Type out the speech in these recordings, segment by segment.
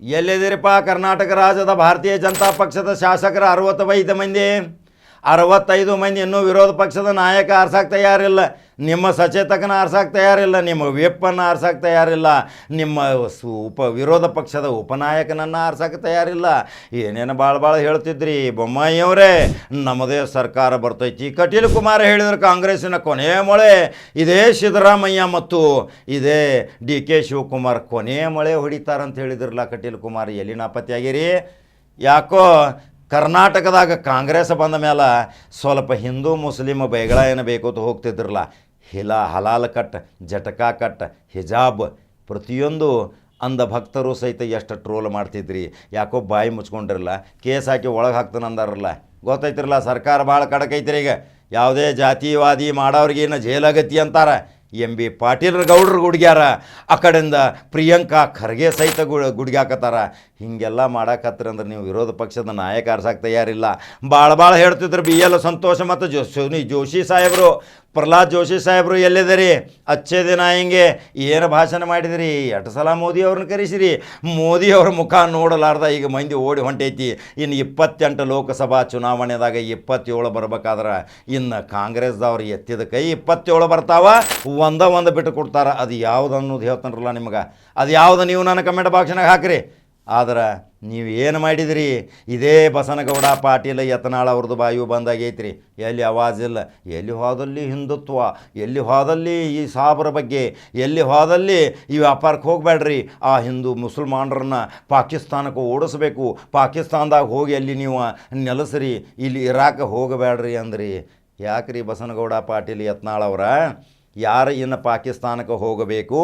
ಎಲ್ಲಿದ್ದೀರಿಪ್ಪ ಕರ್ನಾಟಕ ರಾಜ್ಯದ ಭಾರತೀಯ ಜನತಾ ಪಕ್ಷದ ಶಾಸಕರ ಅರವತ್ತೈದು ಮಂದಿ? ಅರವತ್ತೈದು ಮಂದಿ ಇನ್ನೂ ವಿರೋಧ ಪಕ್ಷದ ನಾಯಕ ಆರ್ಸಕ್ಕೆ ತಯಾರಿಲ್ಲ. ನಿಮ್ಮ ಸಚೇತಕನ ಆರ್ಸಕ್ಕೆ ತಯಾರಿಲ್ಲ, ನಿಮ್ಮ ವಿಪ್ಪನ್ನು ಆರ್ಸಕ್ಕೆ ತಯಾರಿಲ್ಲ, ನಿಮ್ಮ ಉಪ ವಿರೋಧ ಪಕ್ಷದ ಉಪನಾಯಕನನ್ನು ಆರ್ಸಕ್ಕೆ ತಯಾರಿಲ್ಲ. ಏನೇನು ಭಾಳ ಭಾಳ ಹೇಳ್ತಿದ್ರಿ ಬೊಮ್ಮಾಯಿಯವರೇ? ನಮ್ಮದೇ ಸರ್ಕಾರ ಬರ್ತೈತಿ. ಕಟೀಲ್ ಕುಮಾರ್ ಹೇಳಿದ್ರು ಕಾಂಗ್ರೆಸ್ಸಿನ ಕೊನೆ ಮೊಳೆ, ಇದೇ ಸಿದ್ದರಾಮಯ್ಯ ಮತ್ತು ಇದೇ ಡಿ ಕೆ ಶಿವಕುಮಾರ್ ಕೊನೆ ಮೊಳೆ ಹೊಡಿತಾರಂತ ಹೇಳಿದ್ರಲ್ಲ ಕಟೀಲ್ ಕುಮಾರ್ ಎಲ್ಲಿ ನಾಪತ್ತೆಯಾಗಿರಿ ಯಾಕೋ ಕರ್ನಾಟಕದಾಗ ಕಾಂಗ್ರೆಸ್ ಬಂದ ಮೇಲೆ ಸ್ವಲ್ಪ ಹಿಂದೂ ಮುಸ್ಲಿಮ್ ಬೈಗಳ ಏನು ಬೇಕು ಅಂತ ಹೋಗ್ತಿದ್ರಲ್ಲ, ಹಿಲ, ಹಲಾಲ್ ಕಟ್, ಜಟಕಾ ಕಟ್, ಹಿಜಾಬ್, ಪ್ರತಿಯೊಂದು ಅಂದ ಭಕ್ತರು ಸಹಿತ ಎಷ್ಟು ಟ್ರೋಲ್ ಮಾಡ್ತಿದ್ರಿ, ಯಾಕೋ ಬಾಯಿ ಮುಚ್ಕೊಂಡಿರಲ್ಲ, ಕೇಸ್ ಹಾಕಿ ಒಳಗೆ ಹಾಕ್ತಾನೆ ಅಂದಾರಲ್ಲ, ಗೊತ್ತೈತಿರಲ್ಲ ಸರ್ಕಾರ ಭಾಳ ಕಡಕೈತ್ರಿ ಈಗ, ಯಾವುದೇ ಜಾತಿವಾದಿ ಮಾಡೋರಿಗೇನು ಜೇಲಾಗತಿ ಅಂತಾರ. ಎಂ ಬಿ ಪಾಟೀಲ್ ಗೌಡ್ರು ಗುಡ್ಗ್ಯಾರ. ಆ ಕಡೆಯಿಂದ ಪ್ರಿಯಾಂಕಾ ಖರ್ಗೆ ಸಹಿತ ಗು ಗುಡ್ಗ್ಯಾಕತ್ತಾರ. ಹೀಗೆಲ್ಲ ಮಾಡಾಕತ್ತಿರ ಅಂದ್ರೆ ನೀವು ವಿರೋಧ ಪಕ್ಷದ ನಾಯಕ ತಯಾರಿಲ್ಲ. ಭಾಳ ಭಾಳ ಹೇಳ್ತಿದ್ರು ಬಿ ಎಲ್ ಸಂತೋಷ ಮತ್ತು ಜೋ ಜೋಶಿ ಸಾಹೇಬರು. ಪ್ರಹ್ಲಾದ್ ಜೋಶಿ ಸಾಹೇಬರು ಎಲ್ಲಿದ್ದೀರಿ? ಅಚ್ಚೇ ದಿನ ಹಿಂಗೆ ಏನು ಭಾಷಣ ಮಾಡಿದಿರಿ? ಎಟ್ ಸಲ ಮೋದಿ ಅವ್ರನ್ನ ಕರೆಸಿರಿ? ಮೋದಿ ಅವ್ರ ಮುಖ ನೋಡಲಾರ್ದ ಈಗ ಮಂದಿ ಓಡಿ ಹೊಂಟೈತಿ. ಇನ್ನು ಇಪ್ಪತ್ತೆಂಟು ಲೋಕಸಭಾ ಚುನಾವಣೆದಾಗ ಇಪ್ಪತ್ತೇಳು ಬರ್ಬೇಕಾದ್ರೆ ಇನ್ನು ಕಾಂಗ್ರೆಸ್ದವ್ರು ಎತ್ತಿದ ಕೈ ಇಪ್ಪತ್ತೇಳು ಬರ್ತಾವ. ಒಂದ ಒಂದು ಬಿಟ್ಟು ಕೊಡ್ತಾರೆ. ಅದು ಯಾವ್ದು ಅನ್ನೋದು ಹೇಳ್ತಾನರಲ್ಲ ನಿಮ್ಗೆ. ಅದು ಯಾವುದು? ನೀವು ನನ್ನ ಕಮೆಂಟ್ ಬಾಕ್ಸ್ನಾಗ ಹಾಕ್ರಿ. ಆದ್ರೆ ನೀವು ಏನು ಮಾಡಿದಿರಿ? ಇದೇ ಬಸನಗೌಡ ಪಾಟೀಲ್ ಯತ್ನಾಳ್ ಅವ್ರದ್ದು ಬಾಯು ಬಂದಾಗೈತ್ರಿ. ಎಲ್ಲಿ ಇಲ್ಲ. ಎಲ್ಲಿ ಹೋದಲ್ಲಿ ಹಿಂದುತ್ವ? ಎಲ್ಲಿ ಹೋದಲ್ಲಿ ಈ ಸಾಬ್ರ ಬಗ್ಗೆ? ಎಲ್ಲಿ ಹೋದಲ್ಲಿ ಈ ವ್ಯಾಪಾರಕ್ಕೆ ಹೋಗಬೇಡ್ರಿ ಆ ಹಿಂದೂ ಮುಸಲ್ಮಾನರನ್ನ ಪಾಕಿಸ್ತಾನಕ್ಕೆ ಓಡಿಸ್ಬೇಕು. ಪಾಕಿಸ್ತಾನದಾಗ ಹೋಗಿ ಅಲ್ಲಿ ನೀವು ನೆಲೆಸ್ರಿ. ಇಲ್ಲಿ ಇರಾಕ ಹೋಗಬೇಡ್ರಿ ಅಂದ್ರಿ. ಯಾಕ್ರಿ ಬಸನಗೌಡ ಪಾಟೀಲ್ ಯತ್ನಾಳ್ ಅವರ? ಯಾರು ಇನ್ನು ಪಾಕಿಸ್ತಾನಕ್ಕೆ ಹೋಗಬೇಕು,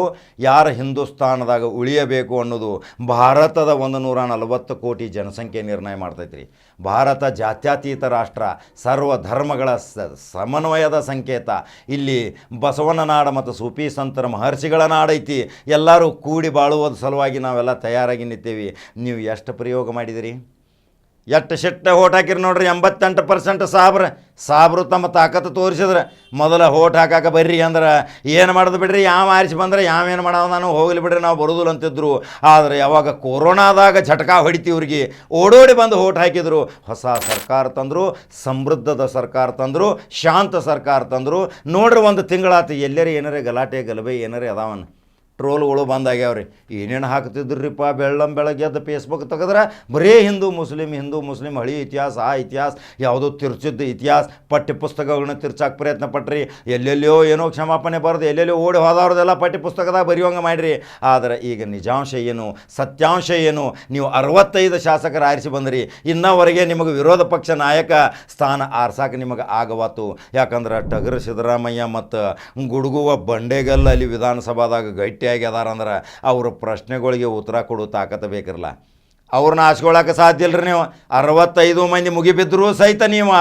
ಯಾರು ಹಿಂದೂಸ್ತಾನದಾಗ ಉಳಿಯಬೇಕು ಅನ್ನೋದು ಭಾರತದ ಒಂದು ನೂರ ನಲವತ್ತು ಕೋಟಿ ಜನಸಂಖ್ಯೆ ನಿರ್ಣಯ ಮಾಡ್ತೈತ್ರಿ. ಭಾರತ ಜಾತ್ಯತೀತ ರಾಷ್ಟ್ರ, ಸರ್ವ ಧರ್ಮಗಳ ಸಮನ್ವಯದ ಸಂಕೇತ. ಇಲ್ಲಿ ಬಸವನ ನಾಡ ಮತ್ತು ಸೂಫಿ ಸಂತರ ಮಹರ್ಷಿಗಳ ನಾಡೈತಿ ಎಲ್ಲರೂ ಕೂಡಿ ಬಾಳುವುದ ಸಲುವಾಗಿ ನಾವೆಲ್ಲ ತಯಾರಾಗಿ ನಿಂತೀವಿ. ನೀವು ಎಷ್ಟು ಪ್ರಯೋಗ ಮಾಡಿದಿರಿ? ಎಷ್ಟು ಶಿಟ್ಟ ಓಟ್ ಹಾಕಿರಿ ನೋಡ್ರಿ ಎಂಬತ್ತೆಂಟು ಪರ್ಸೆಂಟ್ ಸಾಬ್ರ. ಸಾಬ್ರು ತಮ್ಮ ತಾಕತ್ತು ತೋರಿಸಿದ್ರೆ. ಮೊದಲ ಓಟ್ ಹಾಕಾಕ ಬರ್ರಿ ಅಂದ್ರೆ, ಏನು ಮಾಡೋದು ಬಿಡ್ರಿ? ಯಾವ ಆರಿಸಿ ಬಂದ್ರೆ ಯಾವೇನು ಮಾಡೋದು ನಾನು ಹೋಗಲಿ ಬಿಡ್ರಿ, ನಾವು ಬರೋದಿಲ್ಲ ಅಂತಿದ್ರು. ಆದರೆ ಯಾವಾಗ ಕೊರೋನಾದಾಗ ಝಟಕ ಹೊಡಿತಿ ಇವ್ರಿಗೆ, ಓಡೋಡಿ ಬಂದು ಓಟ್ ಹಾಕಿದ್ರು. ಹೊಸ ಸರ್ಕಾರ ತಂದರು, ಸಮೃದ್ಧದ ಸರ್ಕಾರ ತಂದರು, ಶಾಂತ ಸರ್ಕಾರ ತಂದರು. ನೋಡ್ರಿ ಒಂದು ತಿಂಗಳಾತು ಎಲ್ಲರೇ ಏನಾರೇ ಗಲಾಟೆ ಗಲಭೆ ಏನಾರೇ ಅದಾವನ್? ಟ್ರೋಲ್ಗಳು ಬಂದಾಗ್ಯಾವ್ರಿ. ಏನೇನು ಹಾಕ್ತಿದ್ರಿಪ್ಪ ಬೆಳ್ಳಂ ಬೆಳಗ್ಗೆ ಎದ್ದು ಫೇಸ್ಬುಕ್ ತೆಗೆದ್ರೆ ಬರೀ ಹಿಂದೂ ಮುಸ್ಲಿಂ ಹಿಂದೂ ಮುಸ್ಲಿಂ ಹಳಿ ಇತಿಹಾಸ, ಆ ಇತಿಹಾಸ, ಯಾವುದೋ ತಿರ್ಚಿದ್ದ ಇತಿಹಾಸ, ಪಠ್ಯ ಪುಸ್ತಕಗಳನ್ನ ತಿರ್ಚಾಕ ಪ್ರಯತ್ನ ಪಟ್ರಿ. ಎಲ್ಲೆಲ್ಲಿಯೋ ಏನೋ ಕ್ಷಮಾಪಣೆ ಬರೆದು ಎಲ್ಲೆಲ್ಲೋ ಓಡಿ ಹೋದವ್ರದೆಲ್ಲ ಪಠ್ಯ ಪುಸ್ತಕದಾಗ ಬರೆಯುವಂಗೆ ಮಾಡಿರಿ. ಆದರೆ ಈಗ ನಿಜಾಂಶ ಏನು, ಸತ್ಯಾಂಶ ಏನು, ನೀವು ಅರವತ್ತೈದು ಶಾಸಕರು ಆರಿಸಿ ಬಂದ್ರಿ. ಇನ್ನವರೆಗೆ ನಿಮಗೆ ವಿರೋಧ ಪಕ್ಷ ನಾಯಕ ಸ್ಥಾನ ಆರ್ಸಾಕ ನಿಮಗೆ ಆಗವಾತು. ಯಾಕಂದ್ರೆ ಟಗರು ಸಿದ್ದರಾಮಯ್ಯ ಮತ್ತು ಗುಡುಗುವ ಬಂಡೆಗಲ್ಲ ಅಲ್ಲಿ ವಿಧಾನಸಭಾದಾಗ ಗಟ್ಟಿಯಾಗಿ ಅದಾರ ಅಂದ್ರೆ ಅವ್ರ ಪ್ರಶ್ನೆಗಳಿಗೆ ಉತ್ತರ ಕೊಡೋ ತಾಕತ್ತು ಬೇಕಿರಲ್ಲ ಅವ್ರನ್ನ ಆಸ್ಕೊಳಕ್ಕೆ ಸಾಧ್ಯ ಇಲ್ರಿ ನೀವು. ಅರವತ್ತೈದು ಮಂದಿ ಮುಗಿಬಿದ್ದರೂ ಸಹಿತ ನೀವು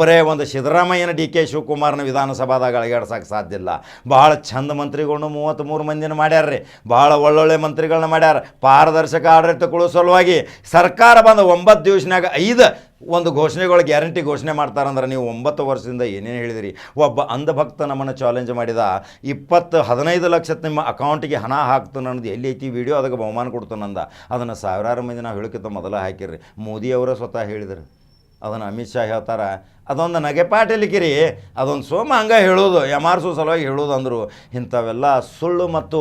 ಬರೇ ಒಂದು ಸಿದ್ದರಾಮಯ್ಯನ ಡಿ ಕೆ ಶಿವಕುಮಾರ್ನ ವಿಧಾನಸಭಾದಾಗ ಅಳಗಾಡ್ಸಕ್ಕೆ ಸಾಧ್ಯ ಇಲ್ಲ. ಭಾಳ ಚಂದ ಮಂತ್ರಿಗಳನ್ನು ಮೂವತ್ತ್ ಮೂರು ಮಂದಿನ ಮಾಡ್ಯಾರ್ರಿ. ಭಾಳ ಒಳ್ಳೊಳ್ಳೆ ಮಂತ್ರಿಗಳನ್ನ ಮಾಡ್ಯಾರ. ಪಾರದರ್ಶಕ ಆಡಳಿತ ಕೊಡೋ ಸಲುವಾಗಿ ಸರ್ಕಾರ ಬಂದ ಒಂಬತ್ತು ದಿವಸನಾಗ ಐದು ಒಂದು ಘೋಷಣೆಗಳ ಗ್ಯಾರಂಟಿ ಘೋಷಣೆ ಮಾಡ್ತಾರಂದ್ರೆ ನೀವು ಒಂಬತ್ತು ವರ್ಷದಿಂದ ಏನೇನು ಹೇಳಿದಿರಿ? ಒಬ್ಬ ಅಂಧಭಕ್ತ ನಮ್ಮನ್ನು ಚಾಲೆಂಜ್ ಮಾಡಿದ ಇಪ್ಪತ್ತು ಹದಿನೈದು ಲಕ್ಷ ನಿಮ್ಮ ಅಕೌಂಟಿಗೆ ಹಣ ಹಾಕ್ತಾನೆ ಅನ್ನೋದು ಎಲ್ಲಿ ಐತಿ ವಿಡಿಯೋ ಅದಕ್ಕೆ ಬಹುಮಾನ ಕೊಡ್ತಾನಂದ ಅದನ್ನು ಸಾವಿರಾರು ಮಂದಿ ನಾವು ಹೇಳೋಕ್ಕಿಂತ ಮೊದಲು ಹಾಕಿರ್ರಿ. ಮೋದಿ ಅವರೇ ಸ್ವತಃ ಹೇಳಿದ್ರು. ಅದನ್ನು ಅಮಿತ್ ಶಾ ಹೇಳ್ತಾರೆ ಅದೊಂದು ನಗೆಪಾಟಲಿಕಿರಿ ಅದೊಂದು ಸೋಮ ಹಂಗೆ ಹೇಳೋದು ಯಮಾರ್ಸೋ ಸಲುವಾಗಿ ಹೇಳೋದು ಅಂದರು. ಇಂಥವೆಲ್ಲ ಸುಳ್ಳು ಮತ್ತು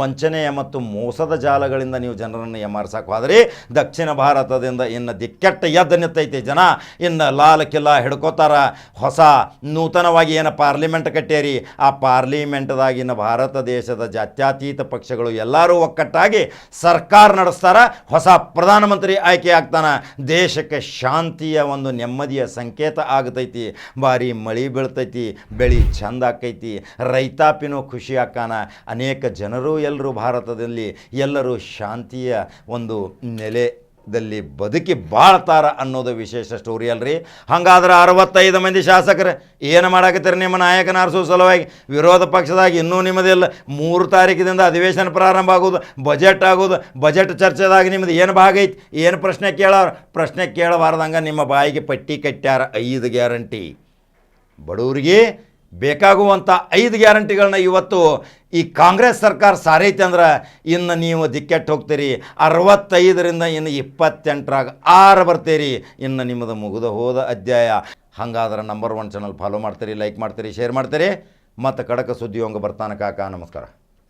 ವಂಚನೆಯ ಮತ್ತು ಮೋಸದ ಜಾಲಗಳಿಂದ ನೀವು ಜನರನ್ನು ಯಮಾರ್ಸಕ್ಕೆ ಹೋದ್ರಿ. ದಕ್ಷಿಣ ಭಾರತದಿಂದ ಇನ್ನು ದಿಕ್ಕೆಟ್ಟ ಎದ್ದು ನಿಂತೈತಿ ಜನ. ಇನ್ನು ಲಾಲ್ ಕಿಲ್ಲಾ ಹಿಡ್ಕೋತಾರ. ಹೊಸ ನೂತನವಾಗಿ ಏನು ಪಾರ್ಲಿಮೆಂಟ್ ಕಟ್ಟೇರಿ. ಆ ಪಾರ್ಲಿಮೆಂಟ್ದಾಗಿನ ಭಾರತ ದೇಶದ ಜಾತ್ಯತೀತ ಪಕ್ಷಗಳು ಎಲ್ಲರೂ ಒಕ್ಕಟ್ಟಾಗಿ ಸರ್ಕಾರ ನಡೆಸ್ತಾರ. ಹೊಸ ಪ್ರಧಾನಮಂತ್ರಿ ಆಯ್ಕೆ ಆಗ್ತಾನೆ. ದೇಶಕ್ಕೆ ಶಾಂತಿಯ ಒಂದು ನೆಮ್ಮದಿಯ ಸಂಕೇತ ಆಗತೈತಿ. ಭಾರಿ ಮಳೆ ಬೀಳ್ತೈತಿ, ಬೆಳೆ ಚಂದ ಆಕೈತಿ. ರೈತಾಪಿನೂ ಖುಷಿ ಆಕಾನ. ಅನೇಕ ಜನರು ಎಲ್ಲರೂ ಭಾರತದಲ್ಲಿ ಎಲ್ಲರೂ ಶಾಂತಿಯ ಒಂದು ನೆಲೆ ದಲ್ಲಿ ಬದುಕಿ ಬಾಳ್ತಾರ ಅನ್ನೋದು ವಿಶೇಷ ಸ್ಟೋರಿ ಅಲ್ರಿ. ಹಂಗಾದ್ರೆ ಅರವತ್ತೈದು ಮಂದಿ ಶಾಸಕರು ಏನು ಮಾಡಾಕತ್ತೀರಿ ನಿಮ್ಮ ನಾಯಕನ ಆರಿಸೋ ಸಲುವಾಗಿ? ವಿರೋಧ ಪಕ್ಷದಾಗ ಇನ್ನೂ ನಿಮ್ಮದಿಲ್ಲ ಮೂರು ತಾರೀಕಿನಿಂದ ಅಧಿವೇಶನ ಪ್ರಾರಂಭ ಆಗೋದು ಬಜೆಟ್ ಆಗೋದು ಬಜೆಟ್ ಚರ್ಚೆದಾಗ ನಿಮ್ಮದು ಏನು ಭಾಗ ಐತಿ? ಏನು ಪ್ರಶ್ನೆ ಕೇಳೋರು? ಪ್ರಶ್ನೆ ಕೇಳಬಾರ್ದಂಗೆ ನಿಮ್ಮ ಬಾಯಿಗೆ ಪಟ್ಟಿ ಕಟ್ಟ್ಯಾರ ಐದು ಗ್ಯಾರಂಟಿ ಬಡವರಿಗೆ ಬೇಕಾಗುವಂಥ ಐದು ಗ್ಯಾರಂಟಿಗಳನ್ನ ಇವತ್ತು ಈ ಕಾಂಗ್ರೆಸ್ ಸರ್ಕಾರ ಸಾರೈತೆ ಅಂದ್ರೆ ಇನ್ನು ನೀವು ದಿಕ್ಕೆಟ್ಟು ಹೋಗ್ತೀರಿ. ಅರವತ್ತೈದರಿಂದ ಇನ್ನು ಇಪ್ಪತ್ತೆಂಟರಾಗ ಆರು ಬರ್ತೀರಿ. ಇನ್ನು ನಿಮ್ಮದು ಮುಗಿದು ಹೋದ ಅಧ್ಯಾಯ. ಹಂಗಾದ್ರೆ ನಂಬರ್ ಒನ್ ಚಾನಲ್ ಫಾಲೋ ಮಾಡ್ತೀರಿ ಲೈಕ್ ಮಾಡ್ತೀರಿ ಶೇರ್ ಮಾಡ್ತೀರಿ. ಮತ್ತು ಕಡಕ ಸುದ್ದಿ ಹಂಗೆ ಬರ್ತಾನೆ ಕಾಕ. ನಮಸ್ಕಾರ.